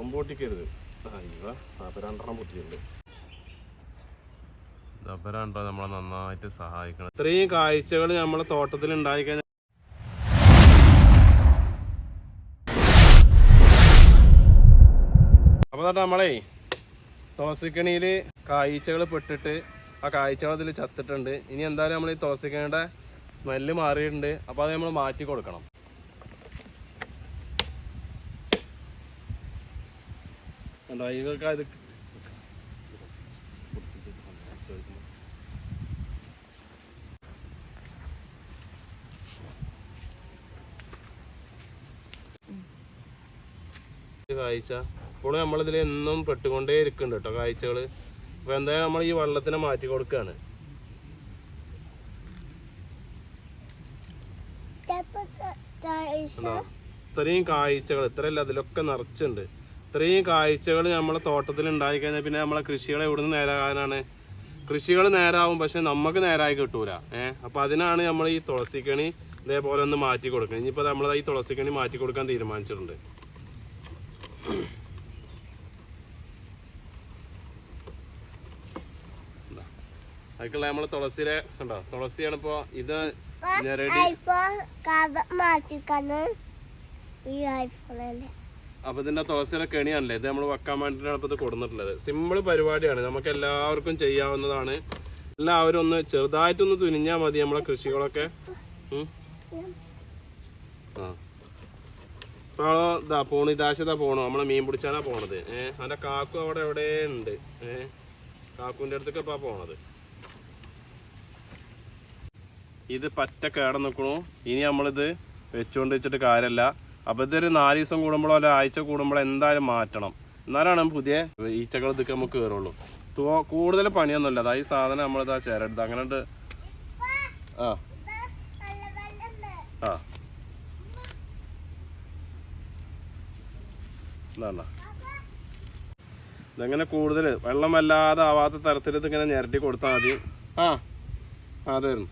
കൊമ്പ് പൊട്ടിക്കരുത്. അയ്യോ അപ്പം രണ്ടെണ്ണം പൊട്ടിയിട്ടുണ്ട്. ഡബരാണ്ടോ നമ്മളെ നന്നായിട്ട് സഹായിക്കണം. ഇത്രയും കാഴ്ചകൾ നമ്മളെ തോട്ടത്തിൽ ഉണ്ടായി അപ്പൊ അപ്പോൾ തൊട്ട് നമ്മളേ തുളസിക്കണിയിൽ കാഴ്ചകൾ പെട്ടിട്ട് ആ കാഴ്ചകൾ അതിൽ ചത്തിട്ടുണ്ട്. ഇനി എന്തായാലും നമ്മൾ ഈ തോസിക്കണിയുടെ സ്മെല്ല് മാറിയിട്ടുണ്ട്. അപ്പോൾ അത് നമ്മൾ മാറ്റി കൊടുക്കണം. കണ്ടോ? ഇതൊക്കെ അത് കാഴ്ച. ഇപ്പോഴും നമ്മളിതിൽ എന്നും പെട്ടുകൊണ്ടേ ഇരിക്കുന്നുണ്ട് കേട്ടോ കാഴ്ചകൾ. അപ്പോൾ എന്തായാലും നമ്മൾ ഈ വെള്ളത്തിനെ മാറ്റി കൊടുക്കുകയാണ്. കണ്ടോ? ഇത്രയും കാഴ്ചകൾ ഇത്രയല്ല അതിലൊക്കെ നിറച്ചുണ്ട് ഇത്രയും കാഴ്ചകൾ നമ്മളെ തോട്ടത്തിൽ ഉണ്ടായി കഴിഞ്ഞാൽ പിന്നെ നമ്മളെ കൃഷികളെ എവിടുന്ന് നേരാകാനാണ്? കൃഷികൾ നേരാവും പക്ഷെ നമുക്ക് നേരായി കിട്ടൂല. ഏഹ് അപ്പൊ അതിനാണ് നമ്മൾ ഈ തുളസിക്കണി ഇതേപോലെ ഒന്ന് മാറ്റി കൊടുക്കുന്നത്. ഇനിയിപ്പോൾ നമ്മൾ ഈ തുളസിക്കണി മാറ്റി കൊടുക്കാൻ തീരുമാനിച്ചിട്ടുണ്ട്. അതൊക്കെയുള്ള നമ്മൾ തുളസിയിലെ കണ്ടോ? തുളസിയാണ് ഇപ്പോ ഇത് ഞെരടി ഐഫോൺ മാറ്റിക്കാണ് ഈ ഐഫോണല്ലേ അപ്പൊ ഇതിന്റെ തുളസിയുടെ കെണിയാണല്ലേ? ഇത് നമ്മൾ വെക്കാൻ വേണ്ടിയിട്ടാണ് ഇപ്പൊ ഇത് കൊടുത്തിട്ടുള്ളത് സിമ്പിൾ പരിപാടിയാണ്. നമുക്ക് എല്ലാവർക്കും ചെയ്യാവുന്നതാണ്. എല്ലാവരും ഒന്ന് ചെറുതായിട്ടൊന്ന് തുനിഞ്ഞാൽ മതി നമ്മളെ കൃഷികളൊക്കെ. ഇതാ പോണു. ഇതാശതാ പോണു. നമ്മളെ മീൻ പിടിച്ചാനാ പോണത്. ഏഹ് അവന്റെ കാക്കു അവിടെ എവിടെ ഉണ്ട് ഏഹ് കാക്കുവിന്റെ അടുത്തൊക്കെ ഇപ്പൊ പോണത്. ഇത് പറ്റ കേട നിൽക്കണു ഇനി നമ്മളിത് വെച്ചോണ്ട് വെച്ചിട്ട് കാര്യമല്ല അപ്പൊ ഇതൊരു നാല് ദിവസം കൂടുമ്പോഴോ അല്ല ആഴ്ച കൂടുമ്പോഴോ എന്തായാലും മാറ്റണം. എന്നാലാണ് പുതിയ ഈച്ചകൾ ഇതൊക്കെ നമുക്ക് കയറുള്ളൂ. കൂടുതൽ പണിയൊന്നുമില്ല. അതാ ഈ സാധനം നമ്മളിതാ ചേരടുത്ത് അങ്ങനെ ആ. ആ. എന്താണ് ഇതങ്ങനെ കൂടുതൽ വെള്ളം വല്ലാതെ ആവാത്ത തരത്തിൽ ഇതിങ്ങനെ ഞരട്ടി കൊടുത്താൽ മതി. ആ അതായിരുന്നു.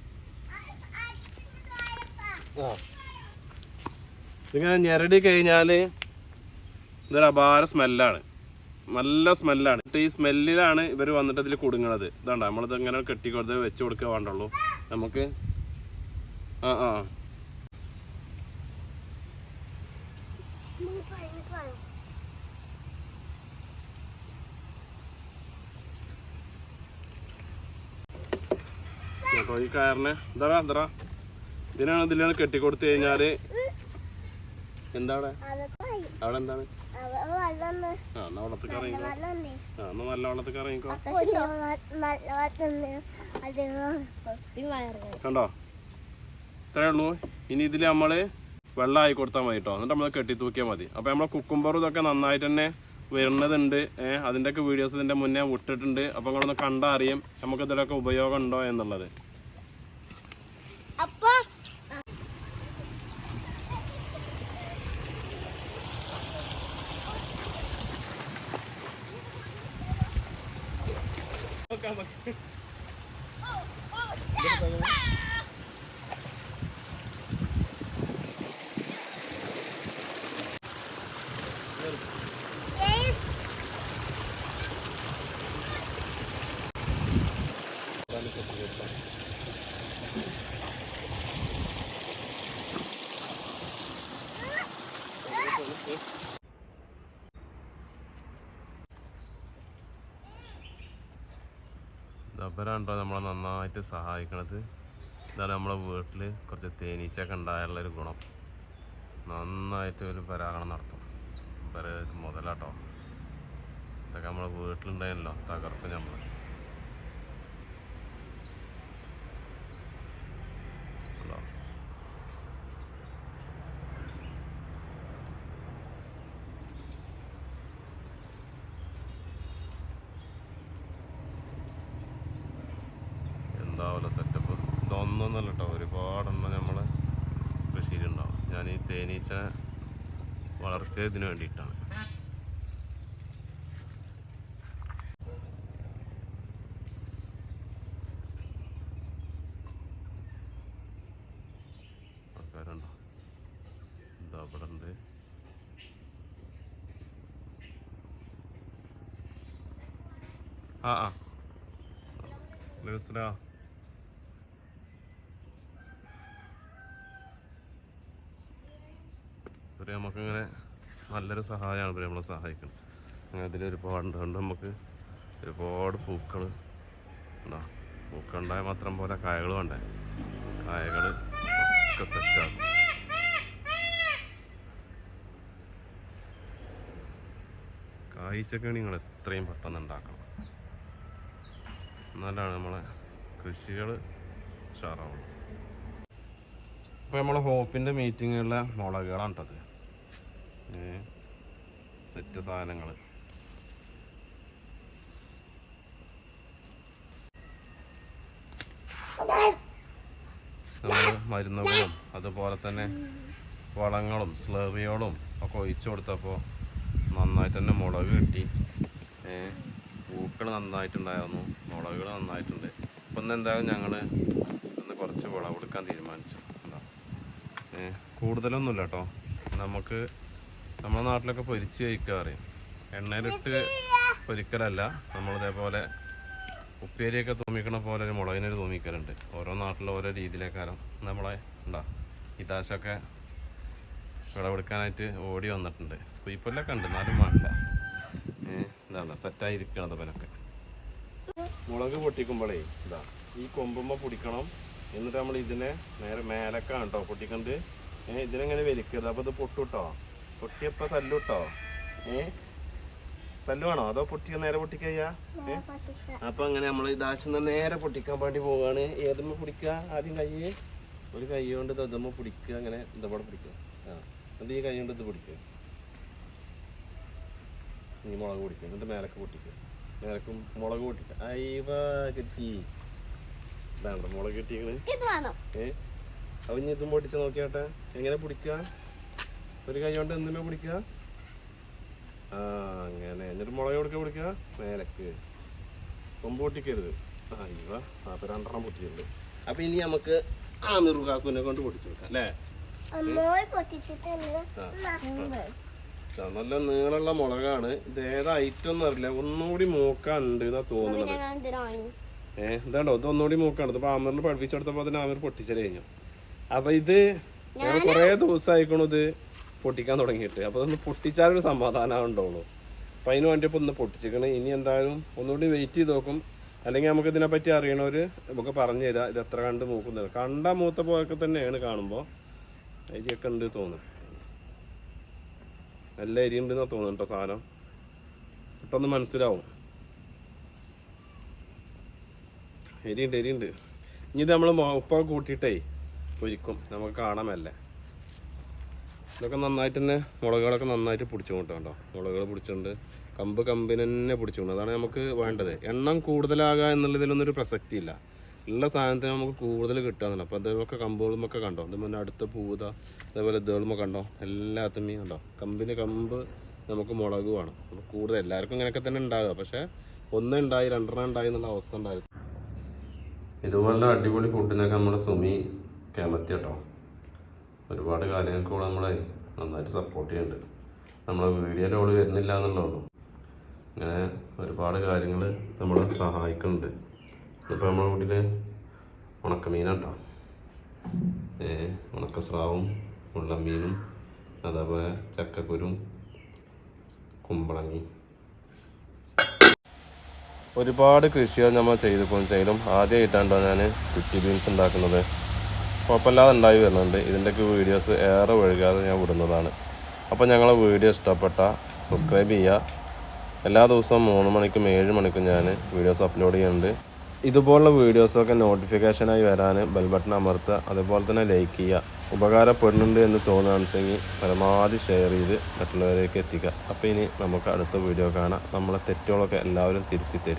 ആ. ഇതിങ്ങനെ ഞെരടി കഴിഞ്ഞാൽ ഇതൊരു അപാര സ്മെല്ലാണ്. നല്ല സ്മെല്ലാണ്. ഈ സ്മെല്ലിലാണ് ഇവർ വന്നിട്ട് ഇതിൽ കുടുങ്ങണത്. ഇതാണ്ട നമ്മളിത് ഇങ്ങനെ കെട്ടിക്കൊടുത്ത് വെച്ച് കൊടുക്കുക വേണ്ടുള്ളൂ. നമുക്ക് ആ ആ. കേട്ടോ ഈ കയറിനെ എന്താ എന്താ ഇതിനാണ് ഇതിലാണ് കെട്ടിക്കൊടുത്തു കഴിഞ്ഞാൽ എന്താണ് അവിടെ എന്താണ് ആ എന്നാ വെള്ളത്തിൽ ഇറങ്ങിക്കോ. ആ എന്നാ നല്ല വെള്ളത്തിൽ കണ്ടോ? ഇത്രേ ഉള്ളൂ. ഇനി ഇതിൽ നമ്മൾ വെള്ളം ആയി കൊടുത്താൽ മതി കേട്ടോ എന്നിട്ട് നമ്മൾ കെട്ടി തൂക്കിയാൽ മതി. അപ്പോൾ നമ്മളെ കുക്കുംബറും ഇതൊക്കെ നന്നായിട്ട് തന്നെ വരുന്നതുണ്ട്. ഏഹ് അതിന്റെയൊക്കെ വീഡിയോസ് ഇതിന്റെ മുന്നേ വിട്ടിട്ടുണ്ട്. അപ്പോൾ നിങ്ങളൊന്ന് കണ്ടാൽ അറിയും നമുക്ക് ഇതിലൊക്കെ ഉപയോഗം ഉണ്ടോ എന്നുള്ളത്. calma. Yes. ഡബരാണ്ടോ നമ്മളെ നന്നായിട്ട് സഹായിക്കണത്. ഇതാണ് നമ്മളെ വീട്ടിൽ കുറച്ച് തേനീച്ചയൊക്കെ ഉണ്ടായുള്ള ഒരു ഗുണം. നന്നായിട്ട് ഒരു പരാഗണം നടത്തും. ഇവരെ മുതലാട്ടോ. ഇതൊക്കെ നമ്മളെ വീട്ടിലുണ്ടായല്ലോ തകർക്കും നമ്മൾ ഒന്നൊന്നല്ല കേട്ടോ ഒരുപാടെണ്ണം നമ്മളെ കൃഷിയിലുണ്ടാവും. ഞാൻ ഈ തേനീച്ച വളർത്തിയതിന് വേണ്ടിയിട്ടാണ്. ആ ആ. മനസ്സിലാ ഇവർ നമുക്കിങ്ങനെ നല്ലൊരു സഹായമാണ് ഇവർ നമ്മളെ സഹായിക്കുന്നത്. അങ്ങനെ ഇതിൽ ഒരുപാടുണ്ട്. അതുകൊണ്ട് നമുക്ക് ഒരുപാട് പൂക്കൾ ഉണ്ടോ പൂക്കളുണ്ടായ മാത്രം പോലെ കായകൾ വേണ്ടേ? കായകൾ ഒക്കെ സെറ്റാണ് കായ്ച്ചൊക്കെ നിങ്ങൾ എത്രയും പെട്ടെന്ന് ഉണ്ടാക്കണം. എന്നാലാണ് നമ്മളെ കൃഷികൾ ഉഷാറാവുള്ളൂ. ഇപ്പോൾ നമ്മളെ ഹോപ്പിന്റെ മീറ്റിങ്ങുള്ള മുളകുകളാണ് കേട്ടത് സെറ്റ് സാധനങ്ങൾ മരുന്നുകളും അതുപോലെ തന്നെ വളങ്ങളും സ്ലേവിയോളും ഒക്കെ ഒഴിച്ചു കൊടുത്തപ്പോൾ നന്നായിട്ട് തന്നെ മുളക് കിട്ടി. പൂക്കൾ നന്നായിട്ടുണ്ടായിരുന്നു. മുളകുകൾ നന്നായിട്ടുണ്ട്. അപ്പം ഇന്ന് എന്തായാലും ഞങ്ങൾ ഇന്ന് കുറച്ച് വിളവെടുക്കാൻ തീരുമാനിച്ചു. എന്താ? കൂടുതലൊന്നുമില്ല കേട്ടോ. നമുക്ക് നമ്മുടെ നാട്ടിലൊക്കെ പൊരിച്ച് കഴിക്കുക അറിയും എണ്ണയിലിട്ട് പൊരിക്കലല്ല നമ്മളിതേപോലെ ഉപ്പേരിയൊക്കെ തൂമിക്കണ പോലെ ഒരു മുളകിനൊരു തൂമിക്കലുണ്ട്. ഓരോ നാട്ടിലും ഓരോ രീതിയിലേക്കാരം നമ്മളെ ഉണ്ടാ ഇതാശൊക്കെ വിളവെടുക്കാനായിട്ട് ഓടി വന്നിട്ടുണ്ട്. കുയിപ്പൊല്ലൊക്കെ ഉണ്ട് എന്നാലും വേണ്ട. ഇതാണ് സെറ്റായിരിക്കണത് അവനൊക്കെ മുളക് പൊട്ടിക്കുമ്പോഴേ ഇതാ ഈ കൊമ്പുമ്പോൾ പൊടിക്കണം. എന്നിട്ട് നമ്മൾ ഇതിനെ നേരെ മേലക്കാണ് കേട്ടോ പൊട്ടിക്കണ്ട്. ഇതിനെങ്ങനെ വലിക്കരുത്? അപ്പോൾ ഇത് പൊട്ടുട്ടോ? പൊട്ടിയപ്പോൾ തല്ലുട്ടോ ഏ? തല്ലുവാണോ അതോ പൊട്ടിയ? നേരെ പൊട്ടിക്കയ്യാ ഏ? അപ്പൊ അങ്ങനെ നമ്മൾ ഇതാശം നേരെ പൊട്ടിക്കാൻ വേണ്ടി പോവാണ്. ഏതമ്മ പിടിക്കുക ആദ്യം കൈ ഒരു കൈ കൊണ്ട് ഇതമ്മ പിടിക്കുക. അങ്ങനെ ഇതവിടെ പിടിക്കുക. ആ. എന്നിട്ട് ഈ കൈ കൊണ്ട് ഇത് പിടിക്കുക. നീ മുളക് പൊടിക്കുക. എന്നിട്ട് മേലക്ക് പൊട്ടിക്കുക. മേലക്കും മുളക് പൊട്ടിക്കുക. അയ്യവ കിട്ടി. ഇതാണ് മുളക് കിട്ടിയത് ഏ? ഇനി ഇതും പൊട്ടിച്ച് നോക്കിയാട്ടെ. എങ്ങനെ പിടിക്കുക? ഒരു കൈ കൊണ്ട് എന്തിനോ പിടിക്കുക? ആ അങ്ങനെ. എന്നിട്ട് മുളക് കൊടുക്കുക പിടിക്കുക. മേലക്ക്. കൊമ്പ് പൊട്ടിക്കരുത്. അയ്യോ അപ്പൊ രണ്ടെണ്ണം പൊട്ടിച്ചിട്ടുണ്ട് അപ്പൊ ഇനി നമുക്ക് ആ നിറുകാക്കുവിനെ കൊണ്ട് പൊട്ടിച്ചു കൊടുക്കാം അല്ലേ? നല്ല നീളമുള്ള മുളകാണ്. ഇത് ഏതാ ഐറ്റം ഒന്നും അറിയില്ല. ഒന്നുകൂടി മൂക്കാണ്ട് എന്നാ തോന്നുന്നത്. എന്താണ്ടോ ഏഹ് ഇതാണ്ടോ? ഇത് ഒന്നുകൂടി മൂക്കാണ്. ഇതിപ്പോ ആമറിന് പഠിപ്പിച്ചെടുത്തപ്പോ അതിന് ആമർ പൊട്ടിച്ചൽ കഴിഞ്ഞു. അപ്പൊ ഇത് ഞങ്ങൾ കുറേ ദിവസമായിക്കണു ഇത്. പൊട്ടിക്കാൻ തുടങ്ങിയിട്ട്. അപ്പോൾ അതൊന്ന് പൊട്ടിച്ചാലൊരു സമാധാനം ഉണ്ടാവുള്ളൂ അപ്പോൾ അതിന് വേണ്ടിയപ്പോൾ ഒന്ന് പൊട്ടിച്ചിരിക്കണം. ഇനി എന്തായാലും ഒന്നുകൂടി വെയിറ്റ് ചെയ്ത് നോക്കും. അല്ലെങ്കിൽ നമുക്ക് ഇതിനെപ്പറ്റി അറിയണവർ നമുക്ക് പറഞ്ഞു തരാം. ഇത് എത്ര കണ്ട് മൂക്കുന്നത് കണ്ട മൂത്ത പോലൊക്കെ തന്നെയാണ് കാണുമ്പോൾ അരിയൊക്കെ ഉണ്ട് തോന്നുന്നു. നല്ല അരി ഉണ്ടെന്നാ തോന്നുന്നു കേട്ടോ സാധനം. പെട്ടെന്ന് മനസ്സിലാവും. എരിയുണ്ട് എരിയുണ്ട് ഇനി ഇത് നമ്മൾ ഉപ്പ കൂട്ടിയിട്ടേ പൊരിക്കും. നമുക്ക് കാണാമല്ലേ ഇതൊക്കെ നന്നായിട്ട് തന്നെ മുളകുകളൊക്കെ നന്നായിട്ട് പിടിച്ചുകൊണ്ട് കേട്ടോ മുളകുകൾ പിടിച്ചുകൊണ്ട് കമ്പ് കമ്പിന് തന്നെ പിടിച്ചുകൊണ്ട് അതാണ് നമുക്ക് വേണ്ടത്. എണ്ണം കൂടുതലാകുക എന്നുള്ളതിലൊന്നും ഒരു പ്രസക്തി ഇല്ല ഉള്ള സാധനത്തിന് നമുക്ക് കൂടുതൽ കിട്ടുകയെന്നല്ല അപ്പോൾ കമ്പുകളും കമ്പുകളുമൊക്കെ കണ്ടോ? അതേപോലെ അടുത്ത പൂത അതേപോലെ ഇതുകളുമൊക്കെ കണ്ടോ? എല്ലാത്തിനും കണ്ടോ? കമ്പിന് കമ്പ് നമുക്ക് മുളക് വേണം. അപ്പോൾ കൂടുതൽ എല്ലാവർക്കും ഇങ്ങനെയൊക്കെ തന്നെ ഉണ്ടാകുക പക്ഷേ ഒന്ന് ഉണ്ടായി രണ്ടെണ്ണം ഉണ്ടായി എന്നുള്ള അവസ്ഥ ഉണ്ടായിരുന്നു. ഇതുപോലുള്ള അടിപൊളി ഫുഡിനൊക്കെ നമ്മുടെ സുമി കേമത്തി കേട്ടോ. ഒരുപാട് കാര്യങ്ങൾക്ക് കൂടെ നമ്മളെ നന്നായിട്ട് സപ്പോർട്ട് ചെയ്യുന്നുണ്ട് നമ്മളെ വീഡിയോ ലോഡ് വരുന്നില്ല എന്നുള്ളതാണ്. ഇങ്ങനെ ഒരുപാട് കാര്യങ്ങൾ നമ്മളെ സഹായിക്കുന്നുണ്ട് ഇപ്പോൾ നമ്മുടെ വീട്ടിൽ ഉണക്കമീനാട്ടോ. ഉണക്കസ്രാവും ഉള്ളമീനും അതേപോലെ ചക്കക്കുരും കുമ്പളങ്ങി ഒരുപാട് കൃഷികൾ നമ്മൾ ചെയ്തു ചെയ്തും ആദ്യമായിട്ടാണ്ടോ ഞാൻ കുറ്റി ബീൻസ് ഉണ്ടാക്കുന്നത്. കുഴപ്പമില്ലാതെ ഉണ്ടായി വരുന്നുണ്ട്. ഇതിന്റെയൊക്കെ വീഡിയോസ് ഏറെ വഴുകാതെ ഞാൻ വിടുന്നതാണ്. അപ്പോൾ ഞങ്ങളെ വീഡിയോ ഇഷ്ടപ്പെട്ട സബ്സ്ക്രൈബ് ചെയ്യുക. എല്ലാ ദിവസവും മൂന്ന് മണിക്കും ഏഴ് മണിക്കും ഞാൻ വീഡിയോസ് അപ്ലോഡ് ചെയ്യുന്നുണ്ട്. ഇതുപോലുള്ള വീഡിയോസൊക്കെ നോട്ടിഫിക്കേഷനായി വരാൻ ബെൽ ബട്ടൺ അമർത്തുക. അതുപോലെ തന്നെ ലൈക്ക് ചെയ്യുക. ഉപകാരപ്പെടുന്നുണ്ട് എന്ന് തോന്നുകയാണെന്നുവെച്ചെങ്കിൽ പരമാവധി ഷെയർ ചെയ്ത് മറ്റുള്ളവരിലേക്ക് എത്തിക്കുക. അപ്പോൾ ഇനി നമുക്ക് അടുത്ത വീഡിയോ കാണാം. നമ്മളെ തെറ്റുകളൊക്കെ എല്ലാവരും തിരുത്തി തരിക.